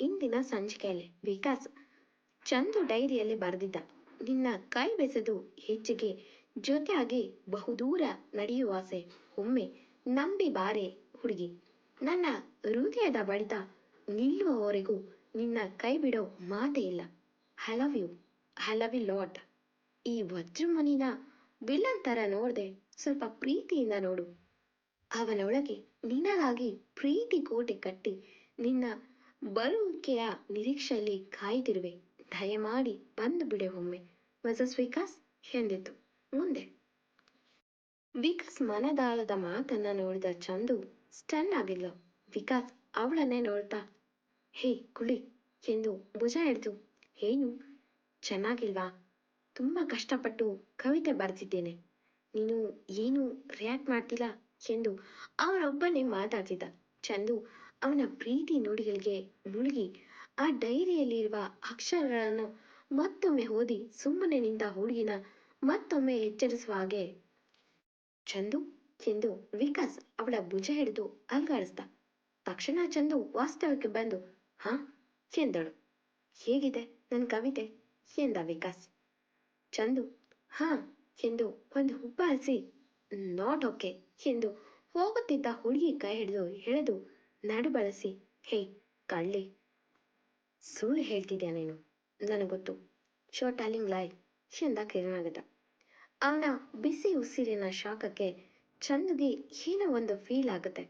ಇಂದಿನ ಸಂಚಿಕೆಯಲ್ಲಿ ವಿಕಾಸ್ ಚಂದು ಡೈರಿಯಲ್ಲಿ ಬರೆದಿದ್ದ, ನಿನ್ನ ಕೈ ಬೆಸೆದು ಹೆಚ್ಚಿಗೆ ಜೊತೆಯಾಗಿ ಬಹುದೂರ ನಡೆಯುವ ಆಸೆ, ಒಮ್ಮೆ ನಂಬಿ ಬಾರೆ ಹುಡುಗಿ. ನನ್ನ ಹೃದಯದ ಬಡಿತ ನಿಲ್ಲುವವರೆಗೂ ನಿನ್ನ ಕೈ ಬಿಡೋ ಮಾತೇ ಇಲ್ಲ. I love you I you lot ಈ ವಜ್ರಮುನಿನ ವಿಲನ್ ತರ ನೋಡ್ದೆ ಸ್ವಲ್ಪ ಪ್ರೀತಿಯಿಂದ ನೋಡು. ಅವನೊಳಗೆ ನಿನಗಾಗಿ ಪ್ರೀತಿ ಕೋಟೆ ಕಟ್ಟಿ ನಿನ್ನ ಬರುವಿಕೆಯ ನಿರೀಕ್ಷೆಯಲ್ಲಿ ಕಾಯ್ದಿರುವೆ. ದಯಮಾಡಿ ಬಂದು ಬಿಡೆ ಒಮ್ಮೆ. ಮಿಸಸ್ ವಿಕಾಸ್ ಎಂದಿತು. ಮುಂದೆ. ವಿಕಾಸ್ ಮನದಾಳದ ಮಾತನ್ನ ನೋಡಿದ ಚಂದು ಸ್ಟನ್ ಆಗಿದ್ಲು ವಿಕಾಸ್, ಅವಳನ್ನೇ ನೋಡ್ತಾ, ಹೇ ಕುಳಿ ಎಂದು ಭುಜ ಹಿಡಿದು ಏನು? ಚೆನ್ನಾಗಿಲ್ವಾ? ತುಂಬಾ ಕಷ್ಟಪಟ್ಟು ಕವಿತೆ ಬರೆದಿದ್ದೇನೆ. ನೀನು ಏನು ರಿಯಾಕ್ಟ್ ಮಾಡ್ತಿಲ್ಲ? ಎಂದು ಅವರೊಬ್ಬನೇ ಮಾತಾಡ್ತಿದ್ದ. ಚಂದು ಅವನ ಪ್ರೀತಿ ನುಡಿಗಳಿಗೆ ಮುಳುಗಿ, ಆ ಡೈರಿಯಲ್ಲಿರುವ ಅಕ್ಷರಗಳನ್ನು ಮತ್ತೊಮ್ಮೆ ಓದಿ ಸುಮ್ಮನೆ ನಿಂತ ಹುಡುಗಿನ ಮತ್ತೊಮ್ಮೆ ಎಚ್ಚರಿಸುವ ಹಾಗೆ ಚಂದು ಎಂದು ವಿಕಾಸ್ ಅವಳ ಭುಜ ಹಿಡಿದು ಅಲ್ಗಾಡಿಸ್ದ ತಕ್ಷಣ ಚಂದು ವಾಸ್ತವಕ್ಕೆ ಬಂದು, ಹಾ, ಎಂದಳು. ಹೇಗಿದೆ ನನ್ನ ಕವಿತೆ? ಎಂದ ವಿಕಾಸ್. ಚಂದು, ಹಾ, ಎಂದು ಒಂದು ಹುಬ್ಬಾರಿಸಿ ನಾಟ್ ಓಕೆ, ಎಂದು ಹೋಗುತ್ತಿದ್ದ ಹುಡುಗಿ ಕೈ ಹಿಡಿದು ಎಳೆದು ನಡು ಬಳಸಿ. ಹೇ, ಕಳ್ಳಿ. ಸುಳ್ಳು ಹೇಳ್ತಿದ್ಯಾ ನೀನು? ನನಗೆ ಗೊತ್ತು. ಶೋ ಟಾಲಿಂಗ್ ಲೈ. ಎಂದ ಆಗದ ಅವನ ಬಿಸಿ ಉಸಿರಿನ ಶಾಖಕ್ಕೆ ಚಂದುಗೆ ಏನೋ ಒಂದು ಫೀಲ್ ಆಗುತ್ತೆ.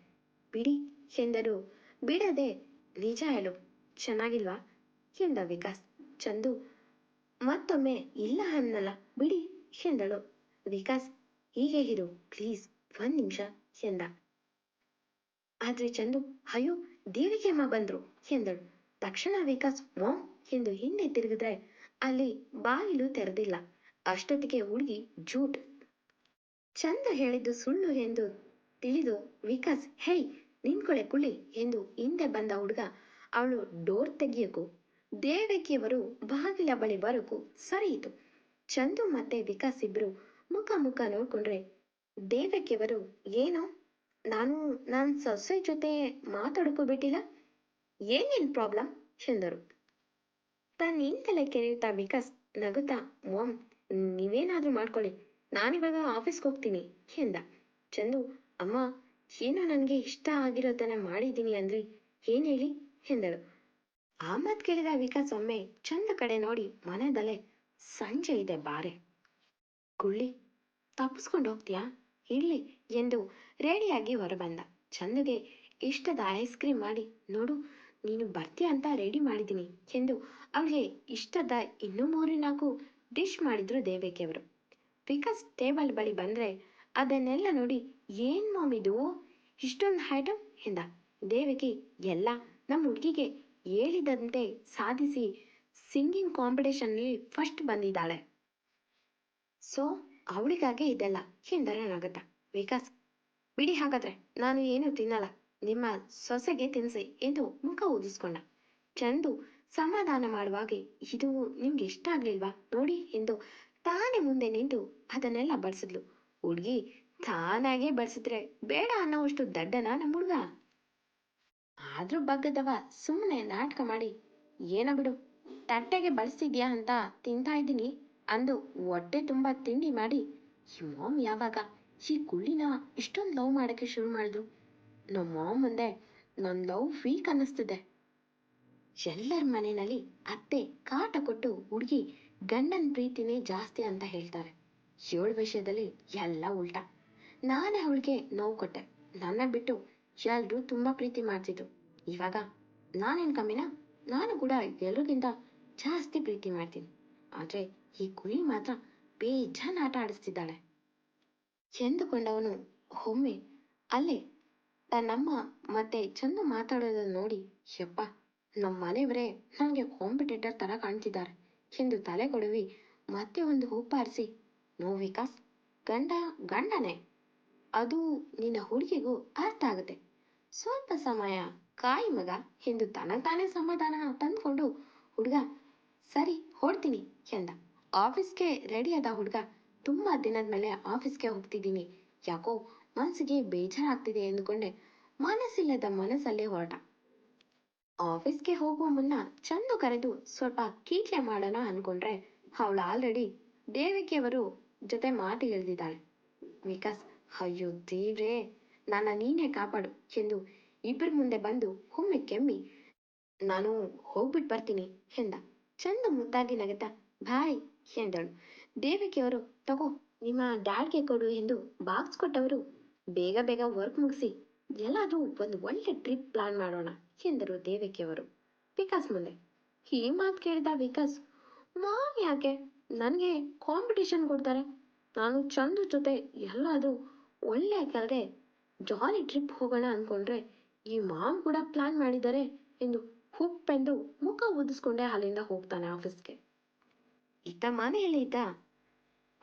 ಬಿಡಿ ಎಂದರು. ಬಿಡದೆ, ನಿಜ ಹೇಳು. ಚೆನ್ನಾಗಿಲ್ವಾ? ಎಂದ ವಿಕಾಸ್. ಚಂದು, ಮತ್ತೊಮ್ಮೆ ಇಲ್ಲ ಅನ್ನಲ್ಲ. ಬಿಡಿ ಎಂದಳು. ವಿಕಾಸ್, ಹೀಗೆ ಇರು. ಪ್ಲೀಸ್, ಒಂದು ನಿಮಿಷ ಎಂದ. ಆದ್ರೆ ಚಂದು, ಅಯ್ಯೋ, ದೇವಿಗೆ ಅಮ್ಮ ಬಂದ್ರು ಎಂದಳು. ತಕ್ಷಣ ವಿಕಾಸ್ ವಾಮ್ ಎಂದು ಹಿಂದೆ ತಿರುಗಿದ್ರೆ ಅಲ್ಲಿ ಬಾಗಿಲು ತೆರೆದಿಲ್ಲ. ಅಷ್ಟೊತ್ತಿಗೆ ಹುಡುಗಿ ಜೂಟ್, ಚಂದ ಹೇಳಿದ್ದು ಸುಳ್ಳು ಎಂದು ತಿಳಿದು ವಿಕಾಸ್, ಹೇಯ್ ನಿನ್ಕೊಳೆ ಕುಳಿ ಎಂದು ಹಿಂದೆ ಬಂದ ಹುಡುಗ, ಅವಳು ಡೋರ್ ತೆಗಿಯಕು. ದೇವಕಿಯವರು ಬಾಗಿಲ ಬಳಿ ಬರಕು. ಸರಿಯಿತು ಚಂದು ಮತ್ತೆ ವಿಕಾಸ್ ಇಬ್ರು ಮುಖ ಮುಖ ನೋಡ್ಕೊಂಡ್ರೆ ದೇವಕಿಯವರು ಏನು ನಾನು ನನ್ನ ಸೊಸೆ ಜೊತೆ ಮಾತಾಡೋಕ್ಕೂ ಬಿಟ್ಟಿಲ್ಲ ಏನೇನ್ ಪ್ರಾಬ್ಲಮ್ ಎಂದರು ತನ್ನಿಂದಲೇ ಕೆರೆಯುತ್ತಾ ವಿಕಾಸ್ ನಗುತ್ತಾ? ಮಾಮ್, ನೀವೇನಾದ್ರೂ ಮಾಡ್ಕೊಳ್ಳಿ. ನಾನಿವಾಗ ಆಫೀಸ್ಗೆ ಹೋಗ್ತೀನಿ ಎಂದ ಚಂದು, ಅಮ್ಮ, ಏನೋ ನನಗೆ ಇಷ್ಟ ಆಗಿರೋದನ್ನ ಮಾಡಿದ್ದೀನಿ ಅಂದ್ರೆ. ಏನ್ ಹೇಳಿ? ಎಂದಳು ಆ ಕೇಳಿದ ವಿಕಾಸ್ ಒಮ್ಮೆ ಚಂದ ಕಡೆ ನೋಡಿ ಮನೆದಲ್ಲೇ ಸಂಜೆ ಇದೆ ಬಾರೆ. ಕುಳ್ಳಿ ತಪ್ಪಿಸ್ಕೊಂಡು ಹೋಗ್ತೀಯಾ? ಇರ್ಲಿ ಎಂದು ರೆಡಿಯಾಗಿ ಹೊರಬಂದ. ಚಂದುಗೆ, ಇಷ್ಟದ ಐಸ್ ಕ್ರೀಮ್ ಮಾಡಿ, ನೋಡು, ನೀನು ಬರ್ತೀಯ ಅಂತ ರೆಡಿ ಮಾಡಿದ್ದೀನಿ ಎಂದು ಅವಳಿಗೆ, ಇಷ್ಟದ ಇನ್ನೂ ಮೂರು ನಾಲ್ಕು ಡಿಶ್ ಮಾಡಿದ್ರು ದೇವಕಿಯವರು ಬಿಕಾಸ್ ಟೇಬಲ್ ಬಳಿ ಬಂದರೆ ಅದನ್ನೆಲ್ಲ ನೋಡಿ ಏನು ಮಾಮಿದು? ಇಷ್ಟೊಂದು ಐಟಮ್ ಎಂದ. ದೇವಕಿ, ಎಲ್ಲ ನಮ್ಮ ಹುಡುಗಿಗೆ ಹೇಳಿದಂತೆ ಸಾಧಿಸಿ ಸಿಂಗಿಂಗ್ ಕಾಂಪಿಟೇಷನಲ್ಲಿ ಫಸ್ಟ್ ಬಂದಿದ್ದಾಳೆ. ಸೊ ಅವಳಿಗಾಗೆ ಇದೆಲ್ಲ ಎಂದರೆ ನಗುತ್ತ ವಿಕಾಸ್, ಬಿಡಿ ಹಾಗಾದ್ರೆ, ನಾನು ಏನು ತಿನ್ನಲ್ಲ. ನಿಮ್ಮ ಸೊಸೆಗೆ ತಿನ್ನಿಸಿ ಎಂದು ಮುಖ ಊದಿಸ್ಕೊಂಡ. ಚಂದು ಸಮಾಧಾನ ಮಾಡುವಾಗೆ, ಇದು ನಿಮ್ಗೆ ಇಷ್ಟ ಆಗ್ಲಿಲ್ವಾ? ನೋಡಿ ಎಂದು ತಾನೇ ಮುಂದೆ ನಿಂತು ಅದನ್ನೆಲ್ಲ ಬಡಿಸಿದ್ಲು ಹುಡುಗಿ, ತಾನಾಗೆ ಬಡಿಸಿದ್ರೆ ಬೇಡ ಅನ್ನೋವಷ್ಟು ದಡ್ಡನ ನಮ್ಮ ಹುಡುಗ ಆದ್ರೂ ಬಗ್ಗದವ ಸುಮ್ಮನೆ ನಾಟಕ ಮಾಡಿ. ಏನ ಬಿಡು, ತಟ್ಟೆಗೆ ಬಳಸ್ತಿದ್ಯಾ ಅಂತ ತಿಂತಾ ಇದ್ದೀನಿ. ಅಂದು ಹೊಟ್ಟೆ ತುಂಬ ತಿಂಡಿ ಮಾಡಿ ಮಾಮ್ ಯಾವಾಗ? ಈ ಕುಳ್ಳಿನ ಇಷ್ಟೊಂದು ಲವ್ ಮಾಡಕ್ಕೆ ಶುರು ಮಾಡಿದ್ರು. ನಮ್ಮ ಮಾಮ್ ಮುಂದೆ ನನ್ನ ಲವ್ ವೀಕ್ ಅನ್ನಿಸ್ತಿದೆ. ಎಲ್ಲರ ಮನೆಯಲ್ಲಿ ಅತ್ತೆ ಕಾಟ ಕೊಟ್ಟು ಹುಡುಗಿ ಗಂಡನ ಪ್ರೀತಿನೇ ಜಾಸ್ತಿ ಅಂತ ಹೇಳ್ತಾರೆ. ಏಳು ವಿಷಯದಲ್ಲಿ ಎಲ್ಲ ಉಲ್ಟಾ. ನಾನೇ ಅವಳಿಗೆ ನೋವು ಕೊಟ್ಟೆ. ನನ್ನ ಬಿಟ್ಟು ಎಲ್ಲರೂ ತುಂಬಾ ಪ್ರೀತಿ ಮಾಡ್ತಿದ್ರು. ಇವಾಗ ನಾನೇನು ಕಮ್ಮಿನ? ನಾನು ಕೂಡ ಎಲ್ಲರಿಗಿಂತ ಜಾಸ್ತಿ ಪ್ರೀತಿ ಮಾಡ್ತೀನಿ. ಆದ್ರೆ ಈ ಕುರಿ ಮಾತ್ರ ಬೇಜಾನ್ ಆಟ ಆಡಿಸ್ತಿದ್ದಾಳೆ. ಎಂದುಕೊಂಡವನು ಒಮ್ಮೆ ಅಲ್ಲೇ ತನ್ನಮ್ಮ ಮತ್ತೆ ಚಂದು ಮಾತಾಡೋದನ್ನು ನೋಡಿ, ಯಪ್ಪ ನಮ್ಮ ಮನೆಯವರೇ ನನಗೆ ಕಾಂಪಿಟೇಟರ್ ಥರ ಕಾಣ್ತಿದ್ದಾರೆ ಎಂದು ತಲೆ ಕೊಡವಿ ಮತ್ತೆ ಒಂದು ಹೂಪಾರಿಸಿ ನೋ ವಿಕಾಸ್, ಗಂಡ ಗಂಡನೇ, ಅದು ನಿನ್ನ ಹುಡುಗಿಗೂ ಅರ್ಥ ಆಗುತ್ತೆ. ಸ್ವಲ್ಪ ಸಮಯ ಕಾಯಿ ಮಗ ಎಂದು ತನಗ್ತಾನೇ ಸಮಾಧಾನ ತಂದ್ಕೊಂಡು, ಹುಡುಗ, ಸರಿ ಹೊಡ್ತೀನಿ ಎಂದ. ಆಫೀಸ್ಗೆ ರೆಡಿಯಾದ ಹುಡುಗ ತುಂಬ ದಿನದ ಮೇಲೆ ಆಫೀಸ್ಗೆ ಹೋಗ್ತಿದ್ದೀನಿ. ಯಾಕೋ ಮನಸ್ಸಿಗೆ ಬೇಜಾರಾಗ್ತಿದೆ ಎಂದುಕೊಂಡೆ. ಮನಸ್ಸಿಲ್ಲದ ಮನಸ್ಸಲ್ಲೇ ಹೊರಟ. ಆಫೀಸ್ಗೆ ಹೋಗುವ ಮುನ್ನ ಚಂದು ಕರೆದು ಸ್ವಲ್ಪ ಕೀಟ್ಲೆ ಮಾಡೋಣ ಅನ್ಕೊಂಡ್ರೆ ಅವಳು ಆಲ್ರೆಡಿ ದೇವಿಕೆಯವರು ಜೊತೆ ಮಾತಿಗಿಳಿದಿದ್ದಾಳೆ ವಿಕಾಸ್, ಅಯ್ಯೋ ದೇವ್ರೇ, ನನ್ನ ನೀನೇ ಕಾಪಾಡು ಎಂದು ಇಬ್ಬರ ಮುಂದೆ ಬಂದು ಒಮ್ಮೆ ಕೆಮ್ಮಿ, ನಾನು ಹೋಗ್ಬಿಟ್ಟು ಬರ್ತೀನಿ ಎಂದ. ಚಂದು ಮುದ್ದಾಗಿ ನಗುತ್ತಾ, ಬಾಯ್ ಎಂದಳು. ದೇವಕಿಯವರು ತಗೋ, ನಿಮ್ಮ ಡ್ಯಾಡ್ಗೆ ಕೊಡು ಎಂದು ಬಾಕ್ಸ್ ಕೊಟ್ಟವರು, ಬೇಗ ಬೇಗ ವರ್ಕ್ ಮುಗಿಸಿ ಎಲ್ಲಾದರೂ ಒಂದು ಒಳ್ಳೆ ಟ್ರಿಪ್ ಪ್ಲಾನ್ ಮಾಡೋಣ ಎಂದರು ದೇವಕಿಯವರು ವಿಕಾಸ್ ಮುಂದೆ, ಈ ಮಾತು ಕೇಳಿದ ವಿಕಾಸ್ ಮಾಮ್ ಯಾಕೆ? ನನಗೆ ಕಾಂಪಿಟೇಷನ್ ಕೊಡ್ತಾರೆ. ನಾನು ಚಂದ್ರ ಜೊತೆ ಎಲ್ಲಾದರೂ ಒಳ್ಳೆ ಕಲ್ದೆ ಜಾಲಿ ಟ್ರಿಪ್ ಹೋಗೋಣ ಅನ್ಕೊಂಡ್ರೆ ಈ ಮಾಮ್ ಕೂಡ ಪ್ಲಾನ್ ಮಾಡಿದ್ದಾರೆ ಎಂದು ಹುಪ್ಪೆಂದು ಮುಖ ಊದಿಸ್ಕೊಂಡೆ ಅಲ್ಲಿಂದ ಹೋಗ್ತಾನೆ ಆಫೀಸ್ಗೆ ಇತ್ತ ಮನೆಯಲ್ಲಿ ಇದ್ದ?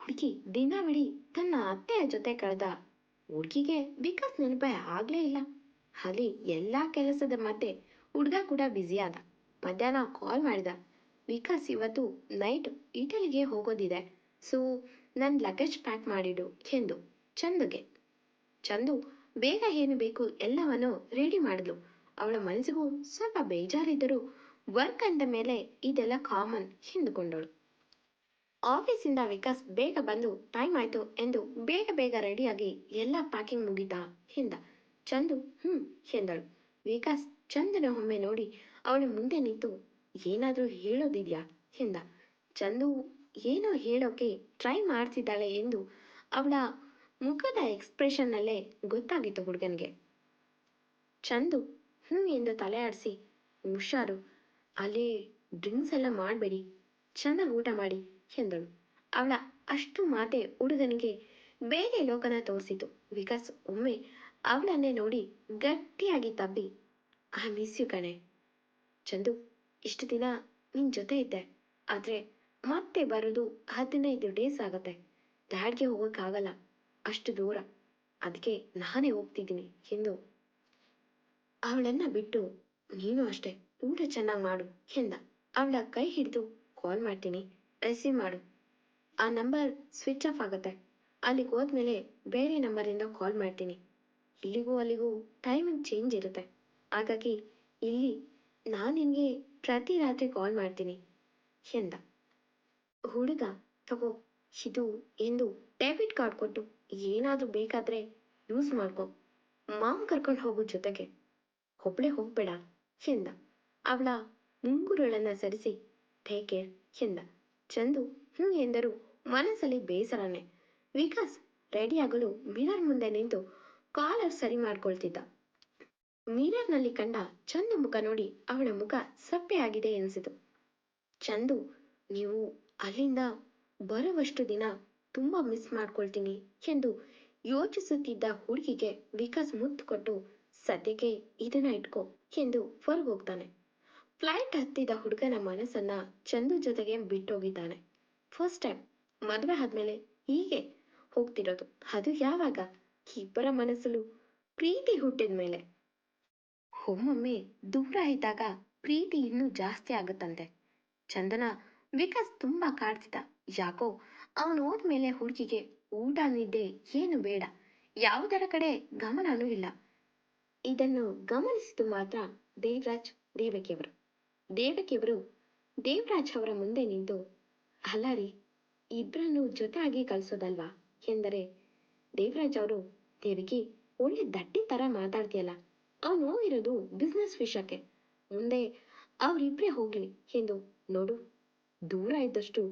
ಹುಡುಗಿ ದಿನವಿಡೀ ತನ್ನ ಅತ್ತೆಯ ಜೊತೆ ಕಳೆದ. ಹುಡುಗಿಗೆ ವಿಕಾಸ್ ನೆನಪೇ ಆಗ್ಲೇ ಇಲ್ಲ. ಅಲ್ಲಿ ಎಲ್ಲಾ ಕೆಲಸದ ಮಧ್ಯೆ ಹುಡುಗ ಕೂಡ ಬ್ಯುಸಿ ಆದ. ಮಧ್ಯಾಹ್ನ ಕಾಲ್ ಮಾಡಿದ. ವಿಕಾಸ್ ಇವತ್ತು ನೈಟ್ ಇಟಲಿಗೆ ಹೋಗೋದಿದೆ. ಸೊ ನನ್ನ ಲಗೇಜ್ ಪ್ಯಾಕ್ ಮಾಡಿಡು, ಎಂದು ಚಂದುಗೆ. ಚಂದು ಬೇಗ ಏನು ಬೇಕು ಎಲ್ಲವನ್ನು ರೆಡಿ ಮಾಡಿದ್ಲು. ಅವಳ ಮನಸ್ಸಿಗೂ ಸ್ವಲ್ಪ ಬೇಜಾರಿದ್ದರೂ ವರ್ಕ್ ಅಂದ ಮೇಲೆ ಇದೆಲ್ಲ ಕಾಮನ್ ಎಂದುಕೊಂಡಳು. ಆಫೀಸಿಂದ ವಿಕಾಸ್ ಬೇಗ ಬಂದು, ಟೈಮ್ ಆಯ್ತು ಎಂದು ಬೇಗ ಬೇಗ ರೆಡಿಯಾಗಿ ಎಲ್ಲ ಪ್ಯಾಕಿಂಗ್ ಮುಗಿತಾ ಎಂದ ಚಂದು, ಹ್ಮ್, ಎಂದಳು. ವಿಕಾಸ್ ಚಂದನ ಒಮ್ಮೆ ನೋಡಿ ಅವಳ ಮುಂದೆ ನಿಂತು, ಏನಾದರೂ ಹೇಳೋದಿದ್ಯಾ? ಎಂದ. ಚಂದು, ಏನೋ ಹೇಳೋಕೆ ಟ್ರೈ ಮಾಡ್ತಿದ್ದಾಳೆ ಎಂದು ಅವಳ ಮುಖದ ಎಕ್ಸ್ಪ್ರೆಷನ್ನಲ್ಲೇ ಗೊತ್ತಾಗಿತ್ತು ಹುಡುಗನಿಗೆ. ಚಂದು ಹ್ಞೂ ಎಂದು ತಲೆ ಆಡಿಸಿ, ಹುಷಾರು. ಅಲ್ಲಿ ಡ್ರಿಂಕ್ಸ್ ಎಲ್ಲ ಮಾಡಬೇಡಿ. ಚೆನ್ನಾಗಿ ಊಟ ಮಾಡಿ. ಎಂದಳು. ಅವಳ ಅಷ್ಟು ಮಾತೆ ಹುಡುಗನಿಗೆ ಬೇರೆ ಲೋಕನ ತೋರಿಸಿತು. ವಿಕಾಸ್ ಒಮ್ಮೆ ಅವಳನ್ನೇ ನೋಡಿ ಗಟ್ಟಿಯಾಗಿ ತಬ್ಬಿ, ಆ ಮಿಸ್ ಯು ಕಣೆ. ಚಂದು, ಇಷ್ಟು ದಿನ ನಿನ್ನ ಜೊತೆ ಇದ್ದೆ. ಆದ್ರೆ ಮತ್ತೆ ಬರೋದು ಹದಿನೈದು ಡೇಸ್ ಆಗತ್ತೆ. ಡ್ಯಾಡ್ಗೆ ಹೋಗೋಕ್ಕಾಗಲ್ಲ ಅಷ್ಟು ದೂರ. ಅದಕ್ಕೆ ನಾನೇ ಹೋಗ್ತಿದ್ದೀನಿ, ಎಂದು ಅವಳನ್ನ ಬಿಟ್ಟು, ನೀನು ಅಷ್ಟೇ ಊಟ ಚೆನ್ನಾಗಿ ಮಾಡು, ಎಂದ. ಅವಳ ಕೈ ಹಿಡಿದು ಕಾಲ್ ಮಾಡ್ತೀನಿ. ರಿಸೀವ್ ಮಾಡು. ಆ ನಂಬರ್ ಸ್ವಿಚ್ ಆಫ್ ಆಗುತ್ತೆ. ಅಲ್ಲಿಗೆ ಹೋದ್ಮೇಲೆ ಬೇರೆ ನಂಬರಿಂದ ಕಾಲ್ ಮಾಡ್ತೀನಿ. ಇಲ್ಲಿಗೂ ಅಲ್ಲಿಗೂ ಟೈಮಿಂಗ್ ಚೇಂಜ್ ಇರುತ್ತೆ. ಹಾಗಾಗಿ ಇಲ್ಲಿ ನಾನು ನಿನಗೆ ಪ್ರತಿ ರಾತ್ರಿ ಕಾಲ್ ಮಾಡ್ತೀನಿ ಎಂದ. ಹುಡುಗ, ತಗೋ, ಇದು ಎಂದು ಡೆಬಿಟ್ ಕಾರ್ಡ್ ಕೊಟ್ಟು ಏನಾದರೂ ಬೇಕಾದ್ರೆ ಯೂಸ್ ಮಾಡ್ಕೊ. ಮಾಮ್ ಕರ್ಕೊಂಡು ಹೋಗೋ ಜೊತೆಗೆ. ಒಬ್ಳೆ ಹೋಗ್ಬೇಡ ಎಂದ. ಅವಳ ಮುಂಗುರುಳನ್ನ ಸರಿಸಿ ಟೇಕ್ ಕೇರ್ ಎಂದ. ಚಂದು ಹ್ಞೂ ಎಂದರು. ಮನಸ್ಸಲ್ಲಿ ಬೇಸರನೆ. ವಿಕಾಸ್ ರೆಡಿಯಾಗಲು ಮಿರರ್ ಮುಂದೆ ನಿಂತು ಕಾಲರ್ ಸರಿ ಮಾಡ್ಕೊಳ್ತಿದ್ದ. ಮಿರರ್ನಲ್ಲಿ ಕಂಡ ಚಂದು ಮುಖ ನೋಡಿ ಅವಳ ಮುಖ ಸಪ್ಪೆಯಾಗಿದೆ ಎನಿಸಿತು. ಚಂದು, ನೀವು ಅಲ್ಲಿಂದ ಬರುವಷ್ಟು ದಿನ ತುಂಬಾ ಮಿಸ್ ಮಾಡ್ಕೊಳ್ತೀನಿ ಎಂದು ಯೋಚಿಸುತ್ತಿದ್ದ ಹುಡುಗಿಗೆ ವಿಕಾಸ್ ಮುತ್ತು ಕೊಟ್ಟು, ಸದ್ಯಕ್ಕೆ ಇದನ್ನ ಇಟ್ಕೋ ಎಂದು ಹೊರಗೋಗ್ತಾನೆ. ಫ್ಲೈಟ್ ಹತ್ತಿದ ಹುಡುಗನ ಮನಸ್ಸನ್ನ ಚಂದು ಜೊತೆಗೆ ಬಿಟ್ಟೋಗಿದ್ದಾನೆ. ಫಸ್ಟ್ ಟೈಮ್ ಮದುವೆ ಆದ್ಮೇಲೆ ಹೀಗೆ ಹೋಗ್ತಿರೋದು. ಅದು ಯಾವಾಗ? ಇಬ್ಬರ ಮನಸ್ಸಲ್ಲೂ ಪ್ರೀತಿ ಹುಟ್ಟಿದ ಮೇಲೆ. ಒಮ್ಮೊಮ್ಮೆ ದೂರ ಇದ್ದಾಗ ಪ್ರೀತಿ ಇನ್ನೂ ಜಾಸ್ತಿ ಆಗುತ್ತಂತೆ. ಚಂದನ ವಿಕಾಸ್ ತುಂಬಾ ಕಾಡ್ತಿದ್ದ. ಯಾಕೋ ಅವನು ಹೋದ್ಮೇಲೆ ಹುಡುಗಿಗೆ ಊಟ ನಿದ್ದೆ ಏನು ಬೇಡ. ಯಾವುದರ ಕಡೆ ಗಮನನೂ ಇಲ್ಲ. ಇದನ್ನು ಗಮನಿಸಿದ್ದು ಮಾತ್ರ ದೇವರಾಜ್ ದೇವಕಿಯವರು. ದೇವಕಿಯವರು ದೇವರಾಜ್ ಅವರ ಮುಂದೆ ನಿಂತು, ಅಲ್ಲ ರೀ ಇಬ್ಬರನ್ನು ಜೊತೆಯಾಗಿ ಕಳಿಸೋದಲ್ವಾ? ಎಂದರೆ, ದೇವರಾಜ್ ಅವರು, ದೇವಿಗೆ ಒಳ್ಳೆ ದಟ್ಟಿ ತರ ಮಾತಾಡ್ತೀಯಲ್ಲ ಅವನು ಇರೋದು ಬಿಸ್ನೆಸ್ ವಿಷಯಕ್ಕೆ. ಮುಂದೆ ಅವರಿಬ್ಬರೇ ಹೋಗ್ಲಿ ಎಂದು ನೋಡು. ದೂರ ಇದ್ದಷ್ಟು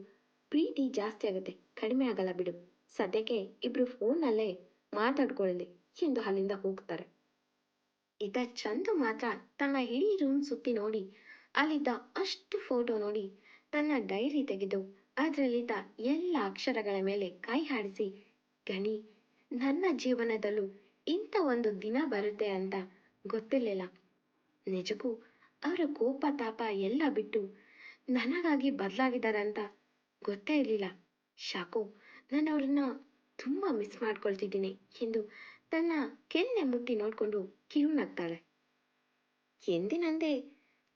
ಪ್ರೀತಿ ಜಾಸ್ತಿ ಆಗುತ್ತೆ. ಕಡಿಮೆ ಆಗಲ್ಲ ಬಿಡು. ಸದ್ಯಕ್ಕೆ ಇಬ್ರು ಫೋನಲ್ಲೇ ಮಾತಾಡ್ಕೊಳ್ಳಿ ಎಂದು ಅಲ್ಲಿಂದ ಹೋಗ್ತಾರೆ. ಈಗ ಚಂದು ಮಾತ್ರ ತನ್ನ ಇಡೀ ರೂಮ್ ಸುತ್ತಿ ನೋಡಿ ಅಲ್ಲಿದ್ದ ಅಷ್ಟು ಫೋಟೋ ನೋಡಿ ತನ್ನ ಡೈರಿ ತೆಗೆದು ಅದರಲ್ಲಿದ್ದ ಎಲ್ಲ ಅಕ್ಷರಗಳ ಮೇಲೆ ಕೈ ಹಾಡಿಸಿ, ಗಣಿ, ನನ್ನ ಜೀವನದಲ್ಲೂ ಇಂಥ ಒಂದು ದಿನ ಬರುತ್ತೆ ಅಂತ ಗೊತ್ತಿರಲಿಲ್ಲ. ನಿಜಕ್ಕೂ ಅವರ ಕೋಪ ತಾಪ ಎಲ್ಲ ಬಿಟ್ಟು ನನಗಾಗಿ ಬದಲಾಗಿದ್ದಾರಂತ ಗೊತ್ತೇ ಇರಲಿಲ್ಲ. ಶಾಕು ನಾನು ಅವ್ರನ್ನ ತುಂಬ ಮಿಸ್ ಮಾಡ್ಕೊಳ್ತಿದ್ದೀನಿ ಎಂದು ತನ್ನ ಕೆನ್ನೆ ಮುಟ್ಟಿ ನೋಡಿಕೊಂಡು ಕಿರುನಗ್ತಾಳೆ. ಎಂದಿನಂತೆ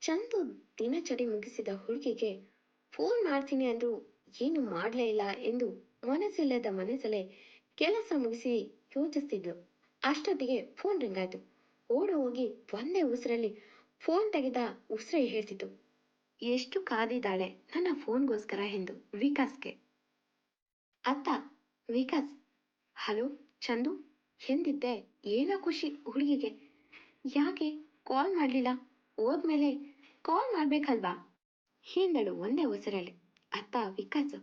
ಚಂದು ದಿನಚರಿ ಮುಗಿಸಿದ ಹುಡುಗಿಗೆ ಫೋನ್ ಮಾಡ್ತೀನಿ ಅಂದ್ರು, ಏನು ಮಾಡಲೇ ಇಲ್ಲ ಎಂದು ಮನಸ್ಸಿಲ್ಲದ ಮನಸ್ಸಲ್ಲೇ ಕೆಲಸ ಮುಗಿಸಿ ಯೋಚಿಸ್ತಿದ್ಲು. ಅಷ್ಟೊತ್ತಿಗೆ ಫೋನ್ ರಿಂಗ್ ಆಯ್ತು. ಓಡಿ ಹೋಗಿ ಒಂದೇ ಉಸಿರಲ್ಲಿ ಫೋನ್ ತೆಗೆದ ಉಸಿರೇ ಹೇಳ್ತಿತ್ತು. ಎಷ್ಟು ಕಾದಿದ್ದಾಳೆ ನನ್ನ ಫೋನ್ಗೋಸ್ಕರ ಎಂದು ವಿಕಾಸ್ಗೆ. ಅತ್ತ, ವಿಕಾಸ್, ಹಲೋ, ಚಂದು, ಎಂದಿದ್ದೆ? ಏನೋ ಖುಷಿ ಹುಡುಗಿಗೆ. ಯಾಕೆ ಕಾಲ್ ಮಾಡಲಿಲ್ಲ? ಹೋದ್ಮೇಲೆ ಕಾಲ್ ಮಾಡ್ಬೇಕಲ್ವಾ? ಹಿಂದಳು ಒಂದೇ ಉಸಿರಲ್ಲಿ, ಅತ್ತ ವಿಕಾಸ್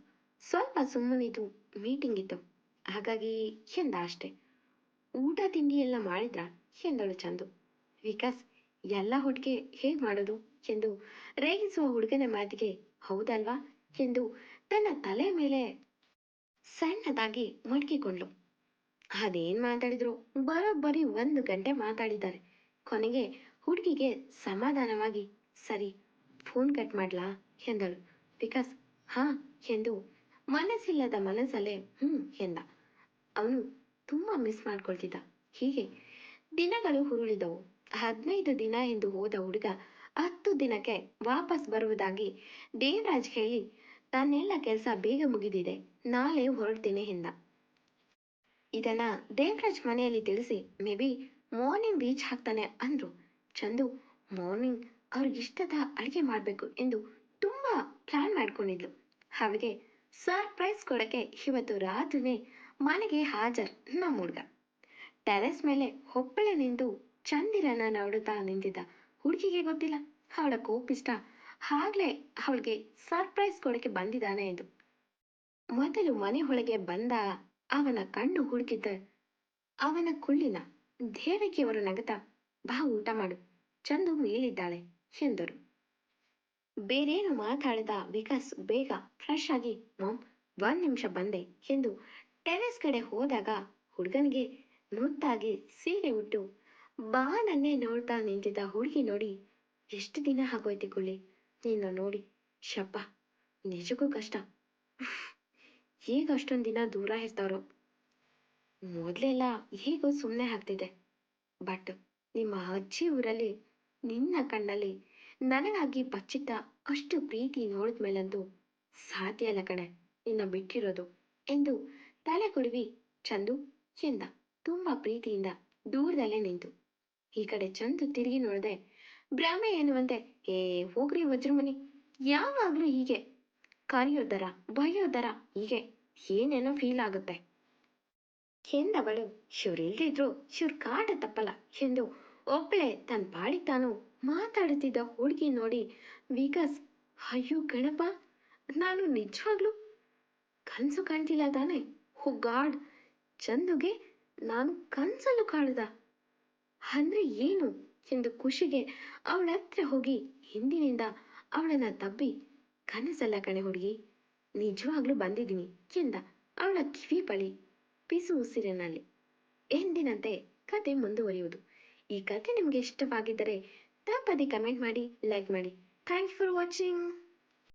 ಸ್ವಲ್ಪ ಸುಮ್ಮನಿದ್ದು ಮೀಟಿಂಗ್ ಇತ್ತು. ಹಾಗಾಗಿ ಎಂದ ಅಷ್ಟೆ. ಊಟ ತಿಂಡಿ ಎಲ್ಲ ಮಾಡಿದ್ರ ಎಂದಳು ಚಂದು. ವಿಕಾಸ್, ಎಲ್ಲ ಹುಡುಗಿ ಹೇಗೆ ಮಾಡೋದು ಎಂದು ರೇಗಿಸುವ ಹುಡುಗನ ಮಾತಿಗೆ, ಹೌದಲ್ವಾ ಎಂದು ತನ್ನ ತಲೆ ಮೇಲೆ ಸಣ್ಣದಾಗಿ ಮಡ್ಕಿಕೊಂಡ್ಲು ಅದೇನ್ ಮಾತಾಡಿದ್ರು? ಬರೋಬ್ಬರಿ ಒಂದು ಗಂಟೆ ಮಾತಾಡಿದ್ದಾರೆ. ಕೊನೆಗೆ ಹುಡುಗಿಗೆ ಸಮಾಧಾನವಾಗಿ, ಸರಿ ಫೋನ್ ಕಟ್ ಮಾಡ್ಲಾ? ಎಂದಳು. ವಿಕಾಸ್ ಹಾ, ಎಂದು ಮನಸ್ಸಿಲ್ಲದ ಮನಸ್ಸಲ್ಲೇ, ಹ್ಮ್, ಎಂದ. ಅವನು ತುಂಬಾ ಮಿಸ್ ಮಾಡ್ಕೊಳ್ತಿದ್ದ. ಹೀಗೆ ದಿನಗಳು ಹುರುಳಿದವು. ಹದಿನೈದು ದಿನ ಎಂದು ಹೋದ ಹುಡುಗ ಹತ್ತು ದಿನಕ್ಕೆ ವಾಪಸ್ ಬರುವುದಾಗಿ ದೇವರಾಜ್ ಹೇಳಿ, ತನ್ನೆಲ್ಲ ಕೆಲಸ ಬೇಗ ಮುಗಿದಿದೆ, ನಾಳೆ ಹೊರಡ್ತೇನೆ, ಎಂದ. ಇದನ್ನ ದೇವರಾಜ್ ಮನೆಯಲ್ಲಿ ತಿಳಿಸಿ, ಮೇ ಬಿ ಮಾರ್ನಿಂಗ್ ರೀಚ್ ಹಾಕ್ತಾನೆ, ಅಂದ್ರು. ಚಂದು ಮಾರ್ನಿಂಗ್ ಅವ್ರಿಗಿಷ್ಟದ ಅಡುಗೆ ಮಾಡಬೇಕು ಎಂದು ತುಂಬ ಪ್ಲಾನ್ ಮಾಡ್ಕೊಂಡಿದ್ಲು. ಅವಳಿಗೆ ಸರ್ಪ್ರೈಸ್ ಕೊಡೋಕ್ಕೆ ಇವತ್ತು ರಾತ್ರಿನೇ ಮನೆಗೆ ಹಾಜರ್ ನಮ್ಮ ಹುಡುಗ. ಟೆರೆಸ್ ಮೇಲೆ ಹೊಪ್ಪಳೆ ನಿಂತು ಚಂದಿರನ ನೋಡುತ್ತಾ ನಿಂತಿದ್ದ ಹುಡುಗಿಗೆ ಗೊತ್ತಿಲ್ಲ. ಅವಳ ಕೋಪಿಷ್ಟ ಆಗ್ಲೇ ಅವಳಿಗೆ ಸರ್ಪ್ರೈಸ್ ಕೊಡಕ್ಕೆ ಬಂದಿದ್ದಾನೆ ಎಂದು. ಮೊದಲು ಮನೆ ಒಳಗೆ ಬಂದ ಅವನ ಕಣ್ಣು ಹುಡುಕಿದ್ದ ಅವನ ಕುಳ್ಳಿನ ದೇವಕಿಯವರು ನಗತಾ ಬಾ ಊಟ ಮಾಡು. ಚಂದು ಮೇಲಿದ್ದಾಳೆ ಎಂದರು. ಬೇರೇನು ಮಾತಾಡದ ವಿಕಾಸ್ ಬೇಗ ಫ್ರೆಶ್ ಆಗಿ, ಮಾಮ್, ಒಂದ್ ನಿಮಿಷ ಬಂದೆ ಎಂದು ಟೆರೆಸ್ ಕಡೆ ಹೋದಾಗ ಹುಡುಗನಿಗೆ ಮುದ್ದಾಗಿ ಸೀರೆ ಉಟ್ಟು ಬಾ ನನ್ನೇ ನೋಡ್ತಾ ನಿಂತಿದ್ದ ಹುಡುಗಿ ನೋಡಿ, ಎಷ್ಟು ದಿನ ಆಗೋಯ್ತು ಗುಳ್ಳಿ? ನಿನ್ನ ನೋಡಿ ಶಪ್ಪ ನಿಜಕ್ಕೂ ಕಷ್ಟ. ಈಗ ಅಷ್ಟೊಂದು ದಿನ ದೂರ ಇರ್ತಾರೋ ಮೊದಲೆಲ್ಲ ಹೇಗೋ ಸುಮ್ಮನೆ ಆಗ್ತಿದೆ ಬಟ್ ನಿಮ್ಮ ಅಜ್ಜಿ ಊರಲ್ಲಿ, ನಿನ್ನ ಕಣ್ಣಲ್ಲಿ ನನಗಾಗಿ ಬಚ್ಚಿಟ್ಟ ಅಷ್ಟು ಪ್ರೀತಿ ನೋಡಿದ್ಮೇಲಂತೂ ಸಾಧ್ಯ ಅಲ್ಲ ಕಣೆ, ನಿನ್ನ ಬಿಟ್ಟಿರೋದು ಎಂದು ತಲೆ ಕೊಡುವಿ ಚಂದು ಎಂದ. ತುಂಬಾ ಪ್ರೀತಿಯಿಂದ ದೂರದಲ್ಲೇ ನಿಂತು. ಈ ಕಡೆ ಚಂದು ತಿರುಗಿ ನೋಡದೆ ಭ್ರಮೆ ಎನ್ನುವಂತೆ, ಏ, ಹೋಗ್ರಿ ವಜ್ರಮುನಿ, ಯಾವಾಗ್ಲೂ ಹೀಗೆ. ಕರೆಯೋದರ ಬೈಯೋದರ ಹೀಗೆ. ಏನೇನೋ ಫೀಲ್ ಆಗುತ್ತೆ. ಎಂದವಳು ಶಿವ್ರಿಲ್ದಿದ್ರು ಶಿವ್ರ ಕಾಟ ತಪ್ಪಲ್ಲ ಎಂದು ಒಬ್ಬಳೆ ತನ್ನ ಪಾಡಿಗೆ ತಾನು ಮಾತಾಡುತ್ತಿದ್ದ ಹುಡುಗಿ ನೋಡಿ ವಿಕಾಸ್, ಅಯ್ಯೋ ಗಣಪ ನಾನು ನಿಜವಾಗ್ಲೂ ಕನಸು ಕಾಣ್ತಿಲ್ಲ ತಾನೆ? ಹೋ ಗಾಡ್ ಚಂದುಗೆ ನಾನು ಕನಸಲ್ಲೂ ಕಾಣದ. ಅಂದ್ರೆ ಏನು? ಎಂದು ಖುಷಿಗೆ ಅವಳ ಹತ್ರ ಹೋಗಿ ಹಿಂದಿನಿಂದ ಅವಳನ್ನ ತಬ್ಬಿ, ಕನಸಲ್ಲ ಕಣೆ ಹುಡುಗಿ, ನಿಜವಾಗ್ಲೂ ಬಂದಿದ್ದೀನಿ ಎಂದ ಅವಳ ಕಿವಿ ಬಳಿ ಪಿಸು ಉಸಿರಿನಲ್ಲಿ. ಎಂದಿನಂತೆ ಕತೆ ಮುಂದುವರಿಯುವುದು. ಈ ಕಥೆ ನಿಮಗೆ ಇಷ್ಟವಾಗಿದ್ದರೆ ತಪ್ಪದೆ ಕಮೆಂಟ್ ಮಾಡಿ ಲೈಕ್ ಮಾಡಿ. Thanks for watching